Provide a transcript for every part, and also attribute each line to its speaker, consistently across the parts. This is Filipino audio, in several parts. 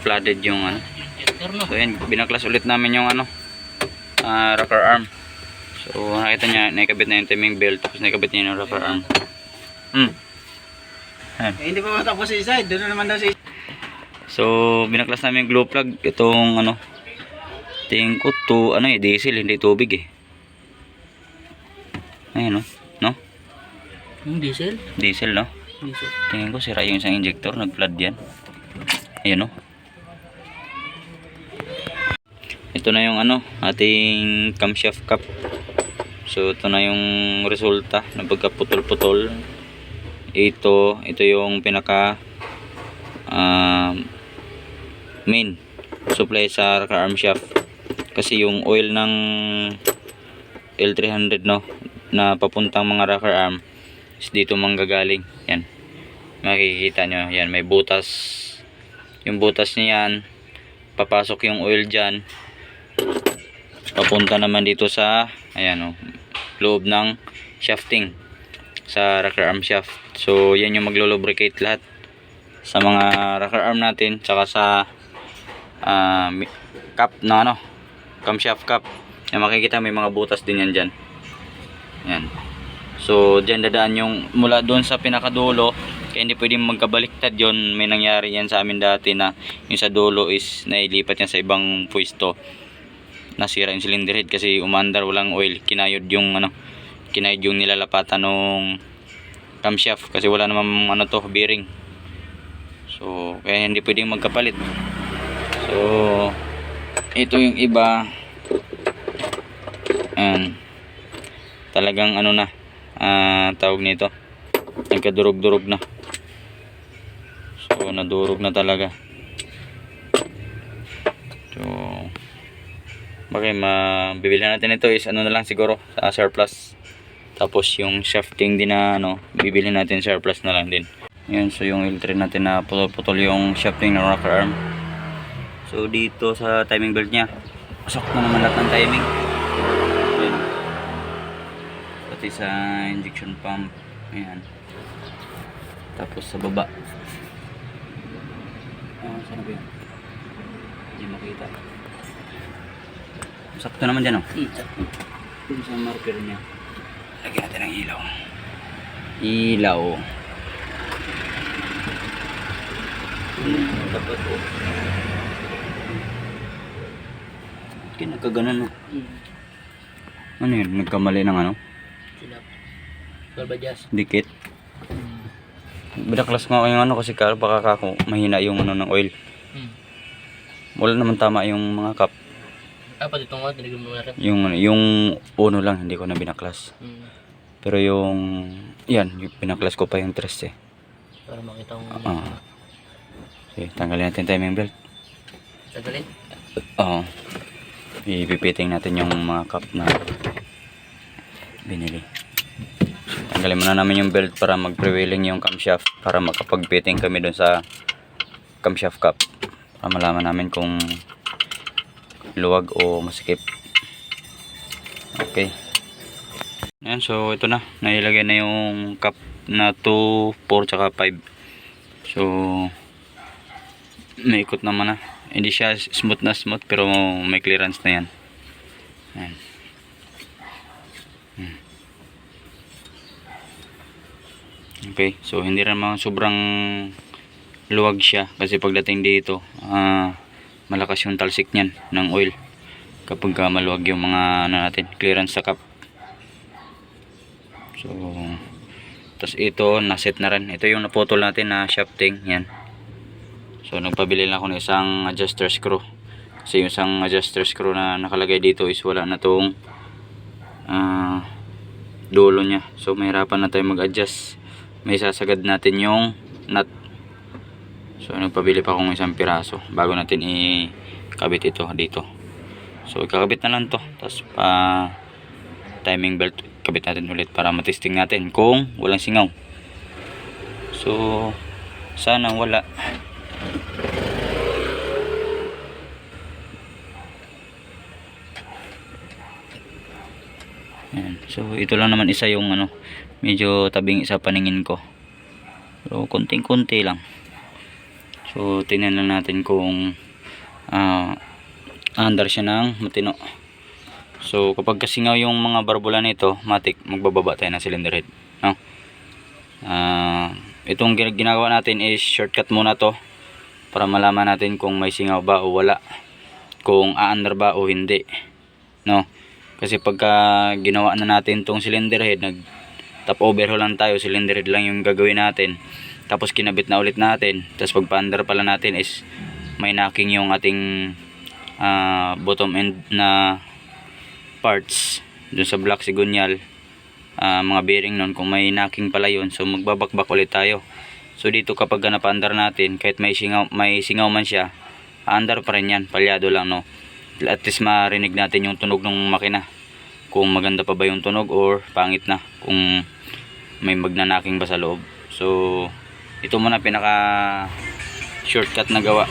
Speaker 1: flooded yung ano. So yan, binaklas ulit namin yung ano, ah, rocker arm. So nakita niya, naikabit na yung timing belt, tapos naikabit niya yung rocker arm. Hmm. Yan.
Speaker 2: Eh, hindi pa matapos sa isa. Doon na naman daw sa isa.
Speaker 1: So binaklas namin yung glue plug, itong ano, tingin ko to, ano eh, diesel, hindi tubig eh. Ayun no, no?
Speaker 2: Yung diesel?
Speaker 1: Diesel no?
Speaker 2: Diesel.
Speaker 1: Tingin ko sira yung isang injector, nag-flood yan. Ayun no. Ito na yung ano, ating camshaft cap. So ito na yung resulta ng pagkaputol-putol. Ito, ito yung pinaka um, main supply sa rocker arm shaft. Kasi yung oil ng L300 no na papuntang mga rocker arm is dito manggagaling. Yan. Makikita nyo. Yan, may butas. Yung butas niya yan, papasok yung oil dyan. Papunta naman dito sa, ayan o, loob ng shafting sa rocker arm shaft. So, yan yung maglo-lubricate lahat sa mga rocker arm natin, tsaka sa mi- cap na ano, camshaft cap. Yan, makikita may mga butas din yan dyan. Yan. So, dyan dadaan yung mula doon sa pinakadulo. Kaya hindi pwedeng magkabaliktad yon May nangyari yan sa amin dati na yung sa dulo is nailipat yan sa ibang pwesto. Nasira yung cylinder head kasi umandar walang oil. Kinayod yung ano, kinayod yung nilalapatan nung camshaft kasi wala namang ano to, bearing. So, kaya hindi pwedeng magkapalit. So, ito yung iba. Ayan. Talagang ano na, ah, tawag nito. Nagkadurog-durog na. So, nadurog na talaga. Bagay, mabibili natin ito is ano na lang siguro sa surplus. Tapos yung shafting din na ano, bibili natin surplus na lang din. Yan, so yung L3 natin na putol-putol yung shafting ng rocker arm. So dito sa timing belt niya, pasok na naman lahat ng timing. Yan. Pati sa injection pump. Ayan. Tapos sa baba. Ah, saan na ba yun? Hindi makita. Sakto naman dyan, oh. Dun sa marker niya. Lagyan natin ng ilaw. Ilaw. Hmm, dapat, oh. Kinagkaganan, oh. Ano yun? Nagkamali ng ano?
Speaker 2: Silap. Balbadyas.
Speaker 1: Dikit. Binaklas nga ako yung ano kasi kala baka kako mahina yung ano ng oil.
Speaker 2: Hmm.
Speaker 1: Wala naman tama yung mga cup.
Speaker 2: Ah, pati itong mga tinigil mo na rin.
Speaker 1: Yung ano, yung uno lang hindi ko na binaklas.
Speaker 2: Hmm.
Speaker 1: Pero yung yan, yung binaklas ko pa yung tres eh.
Speaker 2: Para makita kung
Speaker 1: Ah. Okay, tanggalin natin timing belt.
Speaker 2: tagalin.
Speaker 1: Oo. Ipipiting natin yung mga cup na binili. Tanggalin muna namin yung belt para mag-prevailing yung camshaft para makapag-fitting kami dun sa camshaft cup. Para malaman namin kung luwag o masikip. Okay. Ayan, so ito na. Nailagay na yung cup na 2, 4, tsaka 5. So, naikot naman na. Hindi siya smooth na smooth pero may clearance na yan. Ayan. Hmm. Okay, so hindi mga sobrang luwag siya kasi pagdating dito, ah, malakas yung talsik niyan ng oil kapag ka maluwag yung mga ano natin, clearance sa cup. So, tapos ito, naset na rin. Ito yung naputol natin na shafting, yan. So nagpabili lang ako ng isang adjuster screw. Kasi yung isang adjuster screw na nakalagay dito is wala na tong ah, dulo niya. So mahirapan na tayo mag-adjust. May sasagad natin yung nut. So nagpabili pa akong isang piraso bago natin ikabit ito dito. So ikakabit na lang to. Tapos pa timing belt kabit natin ulit para matesting natin kung walang singaw. So sana wala. Ayan. So ito lang naman isa yung ano, medyo tabing sa paningin ko. Pero konting-konti lang. So, tingnan lang natin kung ah under siya ng matino. So, kapag kasingaw yung mga barbula nito, matik, magbababa tayo ng cylinder head. No? Ah, itong gin- ginagawa natin is shortcut muna to para malaman natin kung may singaw ba o wala. Kung aandar ba o hindi. No? Kasi pagka ginawa na natin tong cylinder head, nag top overhaul lang tayo, cylinder head lang yung gagawin natin. Tapos kinabit na ulit natin. Tapos pag paandar pala natin is may knocking yung ating ah, bottom end na parts dun sa black sigunyal ah, mga bearing nun kung may knocking pala yun so magbabakbak ulit tayo. So dito kapag napaandar natin kahit may singaw, may singaw man siya aandar pa rin yan palyado lang no? At least marinig natin yung tunog ng makina kung maganda pa ba yung tunog or pangit na kung may magnanaking ba sa loob. So ito muna pinaka shortcut na gawa.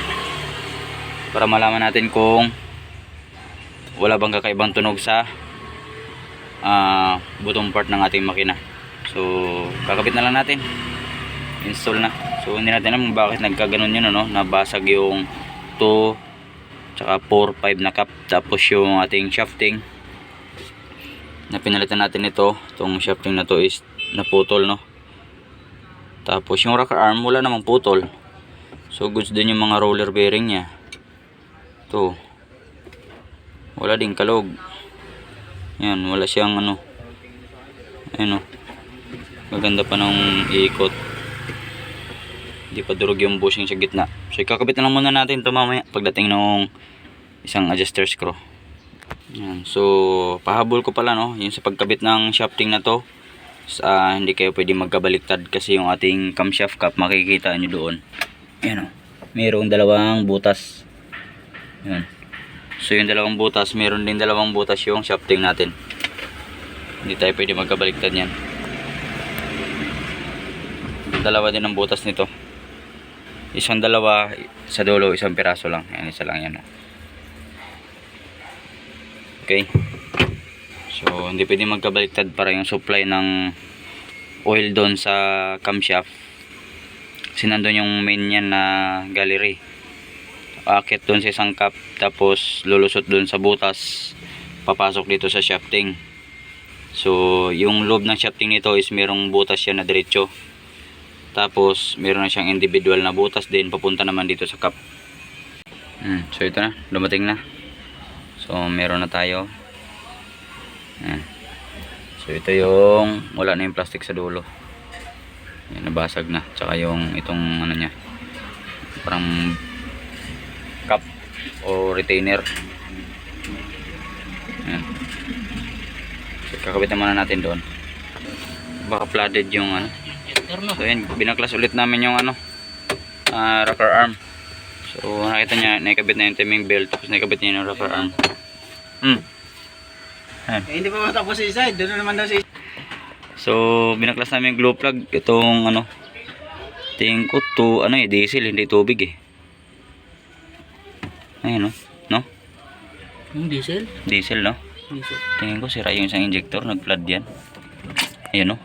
Speaker 1: Para malaman natin kung wala bang kakaibang tunog sa ah bottom part ng ating makina. So kakabit na lang natin. Install na. So hindi natin alam bakit nagkaganon yun ano? Nabasag yung 2 tsaka 4 5 na cap tapos yung ating shafting. Na pinalitan natin ito. Itong shafting na to is naputol no tapos yung rocker arm wala namang putol. So goods din yung mga roller bearing nya to wala ding kalog. Yan wala siyang ano. Ano maganda pa ng ikot hindi pa durog yung bushing sa gitna. So ikakabit na lang muna natin ito mamaya pagdating ng isang adjuster screw. Yan so pahabol ko pala no yung sa pagkabit ng shafting na to sa hindi kayo pwede magkabaliktad kasi yung ating camshaft cap makikita nyo doon yan o mayroong dalawang butas yan So yung dalawang butas, meron din dalawang butas yung shafting natin. Hindi tayo pwede magkabaliktad yan. Dalawa din ang butas nito. Isang dalawa sa dulo, isang piraso lang. Yan, isa lang yan. oh. Okay. So hindi pwede magkabaliktad para yung supply ng oil doon sa camshaft. Kasi nandun yung main yan na gallery. Akit doon sa isang cup tapos lulusot doon sa butas papasok dito sa shafting. So yung loob ng shafting nito is merong butas siya na diretso. Tapos meron na siyang individual na butas din papunta naman dito sa cup. Hmm, so ito na. Dumating na. So meron na tayo Yan. so ito yung wala na yung plastic sa dulo. Yan nabasag na. Tsaka yung itong ano niya parang cup o retainer. Ayan. so, kakabit na muna natin doon. Baka flooded yung ano. So yan binaklas ulit namin yung ano ah, rocker arm. So nakita niya naikabit na yung timing belt tapos naikabit niya yung rocker arm. Hmm. Ayan.
Speaker 3: Eh, hindi pa matapos si side. Doon na naman daw si
Speaker 1: So, binaklas namin yung glow plug. Itong ano, tingin ko to, ano eh, diesel, hindi tubig eh. Ayun no, no?
Speaker 2: Yung diesel?
Speaker 1: Diesel no?
Speaker 2: Diesel.
Speaker 1: Tingin ko sira yung isang injector, nag-flood yan. Ayun no?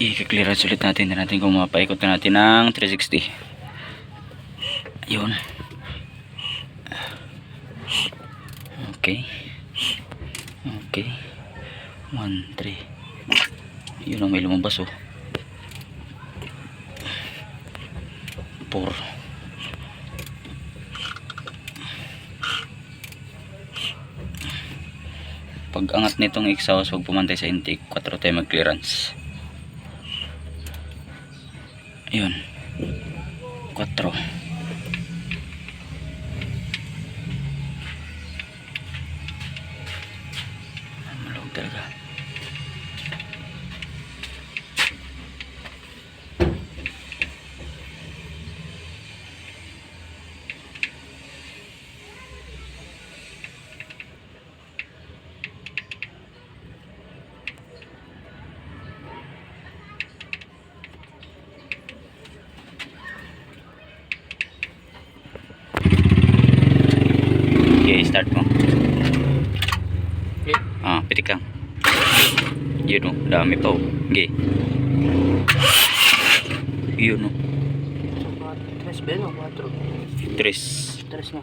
Speaker 1: I-clearance ulit natin na natin kung mapaikot na natin ng 360. Ayun. Okay. Okay. 1, 3. Yun oh. 4. Pag angat nitong exhaust, huwag pumantay sa intake. 4 tayo mag-clearance. Ayun. 4. Malawag talaga. Okay, start mo.
Speaker 2: Okay.
Speaker 1: Ah, pitik lang. Yun o, dami pa o. Okay. Yun o.
Speaker 2: Ben, o 4.
Speaker 1: Tres.
Speaker 2: Tres na.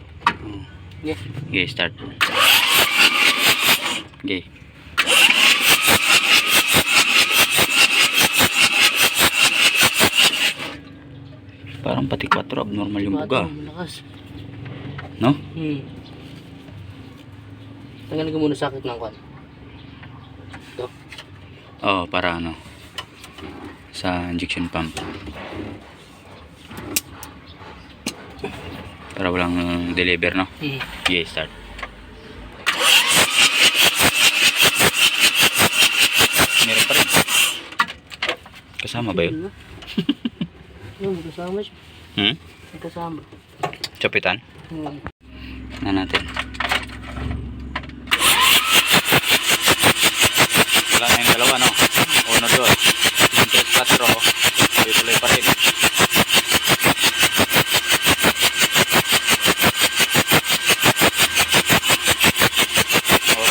Speaker 2: Yeah.
Speaker 1: Okay, start. Okay. Parang pati 4 abnormal yung buga. No?
Speaker 2: Hmm. Tanggalin ko muna sakit ng kwan.
Speaker 1: Oo, para ano. Sa injection pump. Para walang deliver, no?
Speaker 2: Hmm.
Speaker 1: Okay, start. Meron pa rin. Kasama ba yun?
Speaker 2: Yun, kasama siya.
Speaker 1: Hmm?
Speaker 2: Kasama.
Speaker 1: Chapitan?
Speaker 2: Hmm.
Speaker 1: Na natin. Wala yung dalawa, no? Uno doon. Yung 3-4, tuloy-tuloy pa rin. Oh.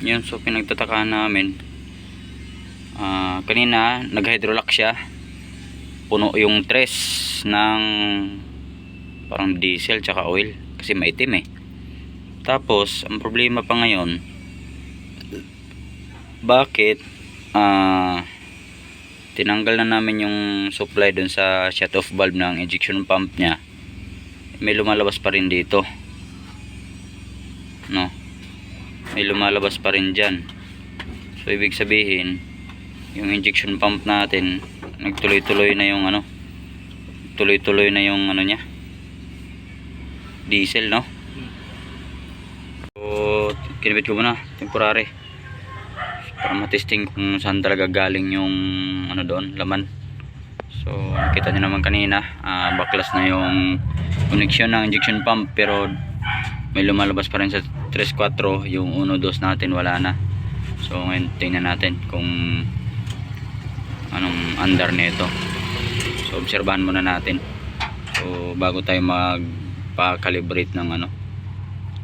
Speaker 1: Yun, so pinagtataka namin. Ah, kanina, nag-hydrolock siya. Puno yung tres ng parang diesel tsaka oil kasi maitim eh tapos ang problema pa ngayon bakit? Ah tinanggal na namin yung supply dun sa shut off valve ng injection pump niya. May lumalabas pa rin dito. No? May lumalabas pa rin dyan. So ibig sabihin yung injection pump natin nagtuloy-tuloy na yung ano? Tuloy-tuloy na yung ano niya? Diesel no? So kinibit ko muna temporary para matesting kung saan talaga galing yung ano doon laman. So nakita nyo naman kanina ah, baklas na yung connection ng injection pump pero may lumalabas pa rin sa 3-4 yung 1-2 natin wala na. So ngayon tingnan natin kung anong under nito. So obserbahan muna natin. So bago tayo magpa-calibrate ng ano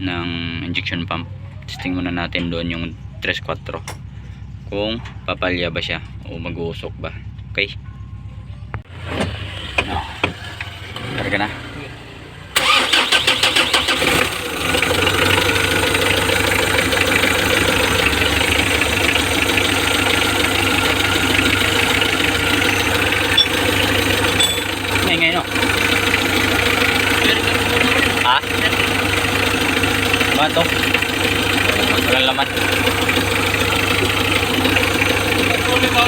Speaker 1: ng injection pump testing muna natin doon yung 3-4 kung papalya ba siya o mag-uusok ba. Okay? No. karga na. Ngay no ha? Ba to walang laman あか。